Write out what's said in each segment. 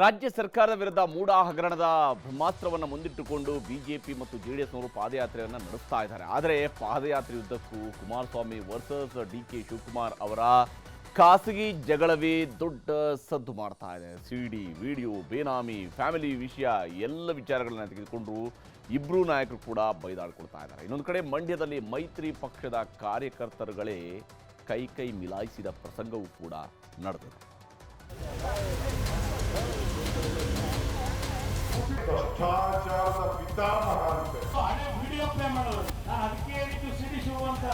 ರಾಜ್ಯ ಸರ್ಕಾರದ ವಿರುದ್ಧ ಮೂಡ ಹಗರಣದ ಬ್ರಹ್ಮಾಸ್ತ್ರವನ್ನು ಮುಂದಿಟ್ಟುಕೊಂಡು ಬಿಜೆಪಿ ಮತ್ತು ಜೆ ಡಿ ಎಸ್ನವರು ಪಾದಯಾತ್ರೆಯನ್ನು ನಡೆಸ್ತಾ ಇದ್ದಾರೆ. ಆದರೆ ಪಾದಯಾತ್ರೆ ಪಾದಯಾತ್ರೆಯುದ್ದಕ್ಕೂ Kumaraswamy versus D K Shivakumar ಅವರ ಖಾಸಗಿ ಜಗಳವೇ ದೊಡ್ಡ ಸದ್ದು ಮಾಡ್ತಾ ಇದೆ. ಸಿಡಿ, ವಿಡಿಯೋ, ಬೇನಾಮಿ, ಫ್ಯಾಮಿಲಿ ವಿಷಯ ಎಲ್ಲ ವಿಚಾರಗಳನ್ನು ತೆಗೆದುಕೊಂಡು ಇಬ್ಬರೂ ನಾಯಕರು ಕೂಡ ಬೈದಾಡ್ಕೊಳ್ತಾ ಇದ್ದಾರೆ. ಇನ್ನೊಂದು ಕಡೆ ಮಂಡ್ಯದಲ್ಲಿ ಮೈತ್ರಿ ಪಕ್ಷದ ಕಾರ್ಯಕರ್ತರುಗಳೇ ಕೈ ಕೈ ಮಿಲಾಯಿಸಿದ ಪ್ರಸಂಗವೂ ಕೂಡ ನಡೆದಿದೆ. ಭ್ರಷ್ಟಾಚಾರದ ಪಿತಾಮಹ ಅಂತೆ ವಿಡಿಯೋ ಪ್ಲೇ ಮಾಡೋದು. ನಾನು ಅದಕ್ಕೆ ಹೇಳಿದ್ದು ಸಿಡಿ ಅಂತ.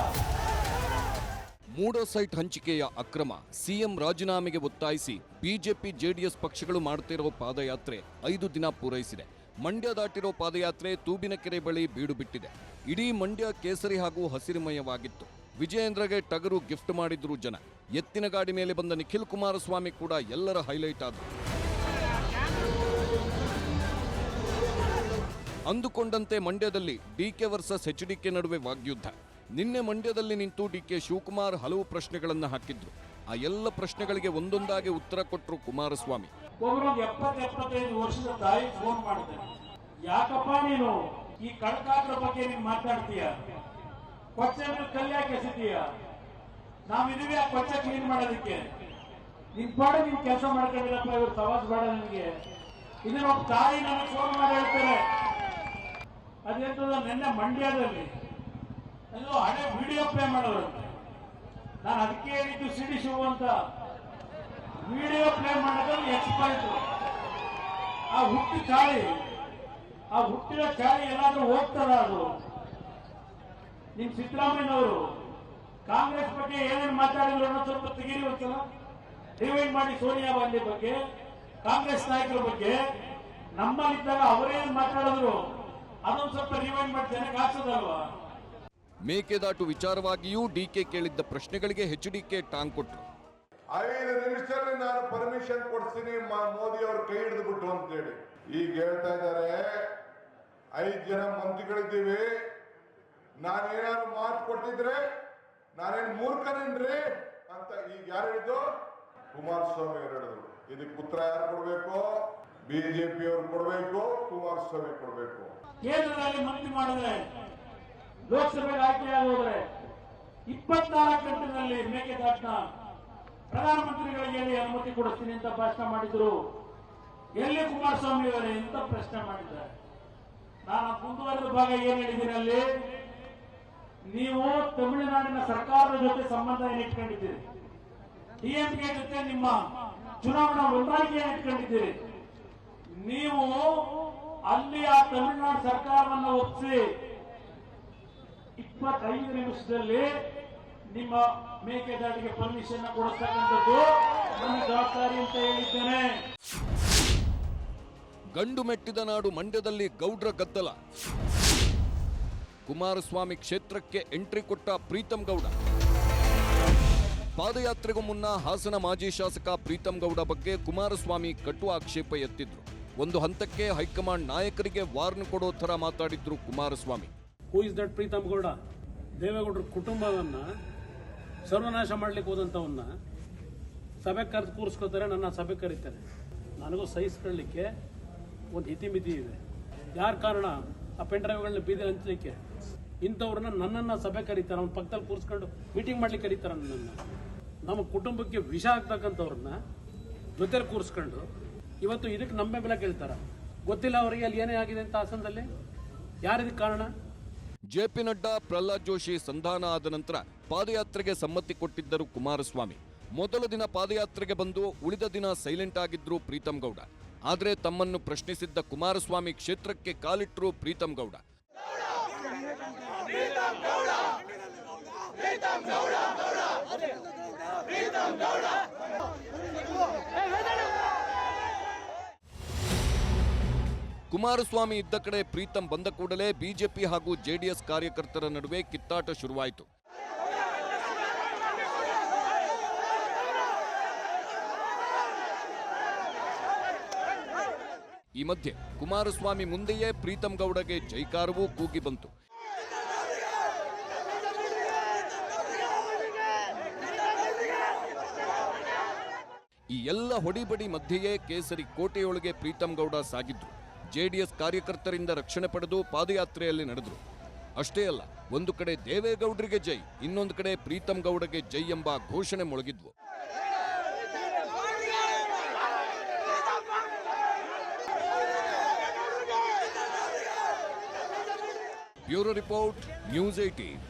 ಮೂಡೋ ಸೈಟ್ ಹಂಚಿಕೆಯ ಅಕ್ರಮ. ಸಿಎಂ ರಾಜೀನಾಮೆಗೆ ಒತ್ತಾಯಿಸಿ ಬಿಜೆಪಿ ಜೆಡಿಎಸ್ ಪಕ್ಷಗಳು ಮಾಡುತ್ತಿರೋ ಪಾದಯಾತ್ರೆ ಐದು ದಿನ ಪೂರೈಸಿದೆ. ಮಂಡ್ಯ ದಾಟಿರೋ ಪಾದಯಾತ್ರೆ ತೂಬಿನಕೆರೆ ಬಳಿ ಬೀಡು ಬಿಟ್ಟಿದೆ. ಇಡೀ ಮಂಡ್ಯ ಕೇಸರಿ ಹಾಗೂ ಹಸಿರುಮಯವಾಗಿತ್ತು. ವಿಜಯೇಂದ್ರಗೆ ಟಗರು ಗಿಫ್ಟ್ ಮಾಡಿದ್ರು ಜನ. ಎತ್ತಿನ ಗಾಡಿ ಮೇಲೆ ಬಂದ ನಿಖಿಲ್ ಕುಮಾರಸ್ವಾಮಿ ಕೂಡ ಎಲ್ಲರ ಹೈಲೈಟ್ ಆದರು. ಅಂದುಕೊಂಡಂತೆ ಮಂಡ್ಯದಲ್ಲಿ ಡಿಕೆ ವರ್ಸಸ್ ಎಚ್ಡಿಕೆ ನಡುವೆ ವಾಗ್ಯುದ್ಧ. ನಿನ್ನೆ ಮಂಡ್ಯದಲ್ಲಿ ನಿಂತು ಡಿಕೆ ಶಿವಕುಮಾರ್ ಹಲವು ಪ್ರಶ್ನೆಗಳನ್ನು ಹಾಕಿದ್ರು. ಆ ಎಲ್ಲ ಪ್ರಶ್ನೆಗಳಿಗೆ ಒಂದೊಂದಾಗಿ ಉತ್ತರ ಕೊಟ್ಟರು ಕುಮಾರಸ್ವಾಮಿ. ವರ್ಷದ ತಾಯಿ ಫೋನ್ ಮಾಡಿದೆ. ಯಾಕಪ್ಪ ನೀನು ಈ ಕಳ್ಕಾದ್ರ ಬಗ್ಗೆ ನೀನು ಮಾತಾಡ್ತೀಯ? ಕೊಚ್ಚೆ ಕಲ್ಯಾಕೆ ಎಸಿತೀಯ? ನಾವಿದೀವಿ ಆ ಕೊಚ್ಚೆ ಕ್ಲೀನ್ ಮಾಡೋದಕ್ಕೆ. ನಿನ್ ಪಾಡ ನೀನ್ ಕೆಲಸ ಮಾಡ್ಕೊಂಡಿರಪ್ಪ, ಇವ್ರು ಸವಾಸ್ ಬೇಡ ನಿನಗೆ. ಇದನ್ನ ತಾಯಿ ನನಗೆ ಫೋನ್ ಮಾಡಿ ಹೇಳ್ತಾರೆ. ಅದೆಂತದ ನಿನ್ನೆ ಮಂಡ್ಯದಲ್ಲಿ ಅದು ಹಳೆ ವಿಡಿಯೋ ಪ್ಲೇ ಮಾಡೋರಂತೆ. ನಾನು ಅದಕ್ಕೆ ಹೇಳಿದ್ದು ಸಿಡಿ ಶೋ ಅಂತ. ವಿಡಿಯೋ ಪ್ಲೇ ಮಾಡೋದ್ರಲ್ಲಿ ಎಕ್ಸ್ಪರ್ಟ್ ಆ ಹುಟ್ಟಿ ಚಾಳಿ, ಆ ಹುಟ್ಟಿನ ಚಾಳಿ ಏನಾದ್ರೂ ಹೋಗ್ತದ ಅದು. ನಿಮ್ ಸಿದ್ದರಾಮಯ್ಯನವರು, ಕಾಂಗ್ರೆಸ್ ಬಗ್ಗೆ ಏನೇನು ಮಾತಾಡಿದ್ರು ಅನ್ನೋ ಸ್ವಲ್ಪ ತೆಗೀರಿ ಗೊತ್ತಲ್ಲ ರಿವೈಂಡ್ ಮಾಡಿ ಸೋನಿಯಾ ಗಾಂಧಿ ಬಗ್ಗೆ, ಕಾಂಗ್ರೆಸ್ ನಾಯಕರ ಬಗ್ಗೆ. ನಮ್ಮಲ್ಲಿದ್ದಾಗ ಅವರೇನು ಮಾತಾಡಿದ್ರು? ಅದೊಂದು ಸ್ವಲ್ಪ ರಿವೈಂಡ್ ಮಾಡಿ ಜನಕ್ಕೆ ಹಾಕ್ಸೋದಲ್ವಾ ಮೇಕೆದಾಟು ವಿಚಾರವಾಗಿಯೂ ಡಿಕೆ ಕೇಳಿದ್ದ ಪ್ರಶ್ನೆಗಳಿಗೆ ಹೆಚ್ ಡಿಕೆ ಟಾಂಗ್ ಕೊಟ್ಟರು ಐದು ನಿಮಿಷದಲ್ಲಿ ನಾನು ಪರ್ಮಿಷನ್ ಕೊಡ್ತೀನಿ ಮ- ಮೋದಿ ಅವರು ಕೈ ಹಿಡಿದು ಬಿಟ್ಟು ಅಂತೇಳಿ. ಈಗ ಹೇಳ್ತಾ ಇದ್ದಾರೆ ಐದು ಜನ ಮಂತ್ರಿಗಳಿದ್ದೀವಿ. ನಾನೇನಾದ್ರು ಮಾತು ಕೊಟ್ಟಿದ್ರೆ ನಾನೇನು ಮೂರ್ಖನೇನ್ರಿ ಅಂತ ಈಗ ಯಾರು ಹೇಳಿದ್ದು? ಕುಮಾರಸ್ವಾಮಿ ಅವರು ಹೇಳಿದ್ರು. ಇದಕ್ಕೆ ಉತ್ತರ ಯಾರು ಕೊಡ್ಬೇಕು? ಬಿಜೆಪಿ ಕೊಡಬೇಕು, ಕುಮಾರಸ್ವಾಮಿ ಕೊಡಬೇಕು. ಕೇಂದ್ರದಲ್ಲಿ ಮಂತ್ರಿ ಮಾಡಿದ್ರೆ ಲೋಕಸಭೆಗೆ ಆಯ್ಕೆಯಾಗೋದ್ರೆ ಇಪ್ಪತ್ನಾಲ್ಕು ಗಂಟೆನಲ್ಲಿ ಮೇಕೆದಾಟ್ನ ಪ್ರಧಾನಮಂತ್ರಿಗಳಿಗೆ ಅನುಮತಿ ಕೊಡಿಸ್ತೀನಿ ಅಂತ ಭಾಷಣ ಮಾಡಿದ್ರು. ಎಲ್ಲಿ ಕುಮಾರಸ್ವಾಮಿ ಅವರೇ ಅಂತ ಪ್ರಶ್ನೆ ಮಾಡಿದ್ದಾರೆ. ನಾನು ಮುಂದುವರೆದ ಭಾಗ ಏನ್ ಹೇಳಿದ್ದೀನಿ ನೀವು ತಮಿಳುನಾಡಿನ ಸರ್ಕಾರದ ಜೊತೆ ಸಂಬಂಧ ಏನ್ ಇಟ್ಕೊಂಡಿದ್ದೀರಿ? ಡಿಎಂಕೆ ಜೊತೆ ನಿಮ್ಮ ಚುನಾವಣಾ ಹೊಂದಾಣಿಕೆಯನ್ನು ಇಟ್ಕೊಂಡಿದ್ದೀರಿ? ನೀವು ಅಲ್ಲಿ ಆ ತಮಿಳುನಾಡು ಸರ್ಕಾರವನ್ನು ಒಪ್ಪಿಸಿ ಇಪ್ಪತ್ತೈದು ನಿಮಿಷದಲ್ಲಿ ನಿಮ್ಮ ಮೇಕೆದಾಟಿಗೆ ಪರ್ಮಿಷನ್ ಕೊಡಿಸ್ತಕ್ಕಂಥದ್ದು ನನ್ನ ಜವಾಬ್ದಾರಿ ಅಂತ ಹೇಳಿದ್ದೇನೆ. ಗಂಡು ಮೆಟ್ಟಿದ ನಾಡು ಮಂಡ್ಯದಲ್ಲಿ ಗೌಡ್ರ ಗದ್ದಲ. ಕುಮಾರಸ್ವಾಮಿ ಕ್ಷೇತ್ರಕ್ಕೆ ಎಂಟ್ರಿ ಕೊಟ್ಟ ಪ್ರೀತಂ ಗೌಡ. ಪಾದಯಾತ್ರೆಗೂ ಮುನ್ನ ಹಾಸನ ಮಾಜಿ ಶಾಸಕ ಪ್ರೀತಂ ಗೌಡ ಬಗ್ಗೆ ಕುಮಾರಸ್ವಾಮಿ ಕಟು ಆಕ್ಷೇಪ ಎತ್ತಿದ್ರು. ಒಂದು ಹಂತಕ್ಕೆ ಹೈಕಮಾಂಡ್ ನಾಯಕರಿಗೆ ವಾರ್ನ್ ಕೊಡೋ ಥರ ಮಾತಾಡಿದ್ರು Kumaraswamy. Who is that Preetham Gowda ದೇವೇಗೌಡರ ಕುಟುಂಬವನ್ನ ಸರ್ವನಾಶ ಮಾಡ್ಲಿಕ್ಕೆ ಹೋದಂಥವನ್ನ ಸಭೆ ಕರೆದು ಕೂರಿಸ್ಕೊತಾರೆ ನನ್ನ ಸಭೆ ಕರೀತಾರೆ. ನನಗೂ ಸಹಿಸ್ಕೊಳ್ಳಿಕ್ಕೆ ಒಂದು ಇತಿಮಿತಿ ಇದೆ. ಯಾರ ಕಾರಣ? ಆ ಪೆನ್ ಡ್ರೈವ್ಗಳನ್ನ ಬೀದಿ ಹಂಚಲಿಕ್ಕೆ. ಇಂಥವ್ರನ್ನ ನನ್ನನ್ನು ಸಭೆ ಕರೀತಾರೆ, ಅವ್ನ ಪಕ್ಕದಲ್ಲಿ ಕೂರಿಸ್ಕೊಂಡು ಮೀಟಿಂಗ್ ಮಾಡ್ಲಿಕ್ಕೆ ಕರೀತಾರೆ ನನ್ನನ್ನು. ನಮ್ಮ ಕುಟುಂಬಕ್ಕೆ ವಿಷ ಆಗ್ತಕ್ಕಂಥವ್ರನ್ನ ಜೊತೆಲಿ ಕೂರಿಸ್ಕೊಂಡು ಇವತ್ತು ಇದಕ್ಕೆ ನಮ್ಮ ಬೆಂಬಲ ಕೇಳ್ತಾರ ಗೊತ್ತಿಲ್ಲ ಅವರಿಗೆ ಅಲ್ಲಿ ಏನೇ ಆಗಿದೆ ಅಂತ ಹಾಸನದಲ್ಲಿ ಯಾರಿದಕ್ಕೆ ಕಾರಣ ಜೆ ಪಿ ನಡ್ಡಾ ಪ್ರಹ್ಲಾದ್ ಜೋಶಿ ಸಂಧಾನ ಆದ ನಂತರ ಪಾದಯಾತ್ರೆಗೆ ಸಮ್ಮತಿ ಕೊಟ್ಟಿದ್ದರು ಕುಮಾರಸ್ವಾಮಿ ಮೊದಲ ದಿನ ಪಾದಯಾತ್ರೆಗೆ ಬಂದು ಉಳಿದ ದಿನ ಸೈಲೆಂಟ್ ಆಗಿದ್ರು ಪ್ರೀತಂ ಗೌಡ ಆದರೆ ತಮ್ಮನ್ನು ಪ್ರಶ್ನಿಸಿದ್ದ ಕುಮಾರಸ್ವಾಮಿ ಕ್ಷೇತ್ರಕ್ಕೆ ಕಾಲಿಟ್ಟರು ಪ್ರೀತಂ ಗೌಡ ಕುಮಾರಸ್ವಾಮಿ ಇದ್ದ ಕಡೆ ಪ್ರೀತಂ ಬಂದ ಕೂಡಲೇ ಬಿಜೆಪಿ ಹಾಗೂ ಜೆಡಿಎಸ್ ಕಾರ್ಯಕರ್ತರ ನಡುವೆ ಕಿತ್ತಾಟ ಶುರುವಾಯಿತು. ಈ ಮಧ್ಯೆ ಕುಮಾರಸ್ವಾಮಿ ಮುಂದೆಯೇ ಪ್ರೀತಂ ಗೌಡಗೆ ಜೈಕಾರವೂ ಕೂಗಿ ಬಂತು. ಈ ಎಲ್ಲ ಹೊಡಿಬಡಿ ಮಧ್ಯೆಯೇ ಕೇಸರಿ ಕೋಟೆಯೊಳಗೆ ಪ್ರೀತಂ ಗೌಡ ಸಾಗಿದ್ರು. ಜೆಡಿಎಸ್ ಕಾರ್ಯಕರ್ತರಿಂದ ರಕ್ಷಣೆ ಪಡೆದು ಪಾದಯಾತ್ರೆಯಲ್ಲಿ ನಡೆದ್ರು. ಅಷ್ಟೇ ಅಲ್ಲ, ಒಂದು ಕಡೆ ದೇವೇಗೌಡರಿಗೆ ಜೈ, ಇನ್ನೊಂದು ಕಡೆ ಪ್ರೀತಮ್ ಗೌಡಗೆ ಜೈ ಎಂಬ ಘೋಷಣೆ ಮೊಳಗಿದ್ವು. Bureau report, news eighteen